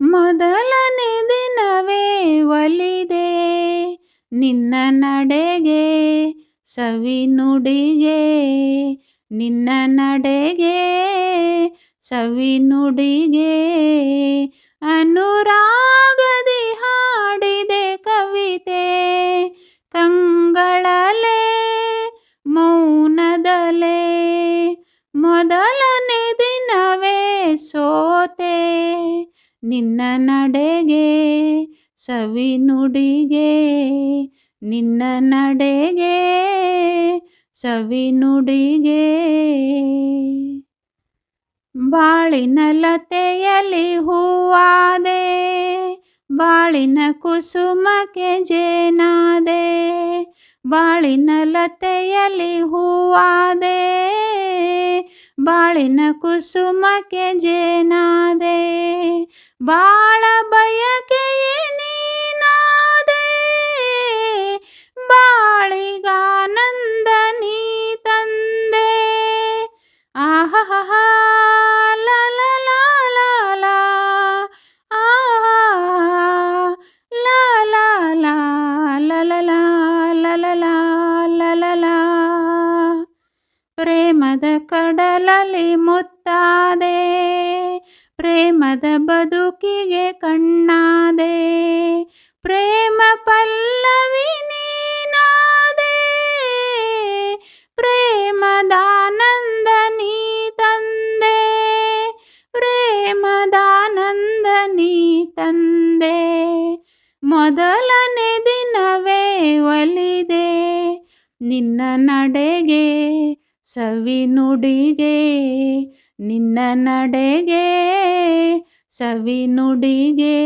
ಮೊದಲನೇ ದಿನವೇ ಒಲಿದೆ. ನಿನ್ನ ನಡೆಗೆ ಸವಿ ನುಡಿಗೆ. ನಿನ್ನ ನಡೆಗೆ ಸವಿ ನುಡಿಗೆ. ಅನುರಾಗದಿ ಹಾಡಿದೆ ಕವಿತೆ. ಕಂಗಳಲೆ, ಮೌನದಲೆ ಮೊದಲನೇ ನಿನ್ನ ನಡೆಗೆ ಸವಿ ನುಡಿಗೆ, ನಿನ್ನ ನಡೆಗೆ ಸವಿ ನುಡಿಗೆ. ಬಾಳಿನ ಲತೆಯಲ್ಲಿ ಹೂವಾದೆ, ಬಾಳಿನ ಕುಸುಮಕ್ಕೆ ಜೇನಾದೆ, ಬಾಳಿನ ಲತೆಯಲ್ಲಿ ಹೂವಾದೆ, ಬಾಳಿನ ಕುಸುಮಕ್ಕೆ ಜೇನಾದೆ. ಬಾಳ ಬಯಕೆಯೇ ನೀನಾದೆ ಬಾಳಿಗಾನಂದನಿ ತಂದೆ. ಆಹಹ ಪ್ರೇಮದ ಕಡಲಲಿ ಮು ಬದುಕಿಗೆ ಕಣ್ಣಾದೆ, ಪ್ರೇಮ ಪಲ್ಲವಿ ನೀನಾದೆ ಪ್ರೇಮದಾನಂದ ನೀ ತಂದೆ ಪ್ರೇಮದಾನಂದ ನೀ ತಂದೆ. ಮೊದಲನೇ ದಿನವೇ ಒಲಿದೆ, ನಿನ್ನ ನಡೆಗೆ ಸವಿ ನುಡಿಗೆ ನಿನ್ನ ನಡೆಗೆ ಸವಿ ನುಡಿಗೆ.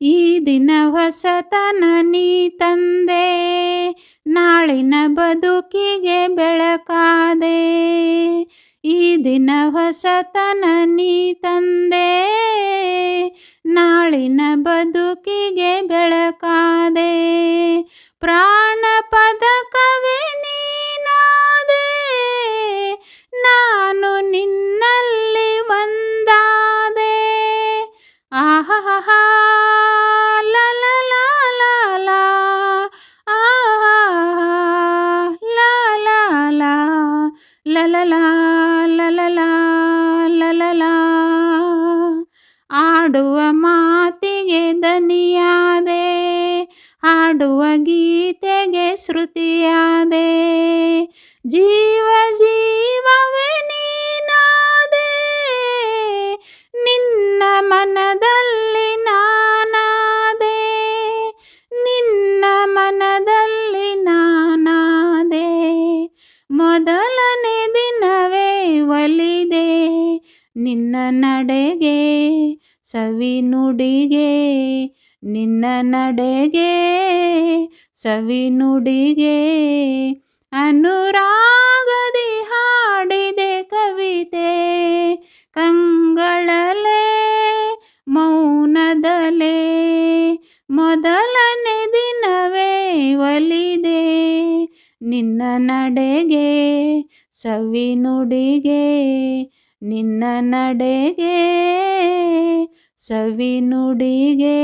ಈ ದಿನ ಹೊಸತನ ನೀ ತಂದೆ, ನಾಳಿನ ಬದುಕಿಗೆ ಬೆಳಕಾದೆ. ಈ ದಿನ ಹೊಸತನ ನೀ ತಂದೆ, ನಾಳಿನ ಬದುಕಿಗೆ ಬೆಳಕಾದೆ. ಪ್ರಾಣ ಪದಕವೇ ನಿನ್ನ ನಡೆಗೆ, ಸವಿ ನುಡಿಗೆ. ನಿನ್ನ ನಡೆಗೆ, ಸವಿ ನುಡಿಗೆ. ಅನುರಾಗದಿ ಹಾಡಿದೆ ಕವಿತೆ. ಕಂಗಳಲೆ, ಮೌನದಲೆ. ಮೊದಲನೇ ದಿನವೇ ಒಲಿದೆ. ನಿನ್ನ ನಡೆಗೆ, ಸವಿ ನುಡಿಗೆ. ನಿನ್ನ ನಡೆಗೆ ಸವಿನುಡಿಗೆ.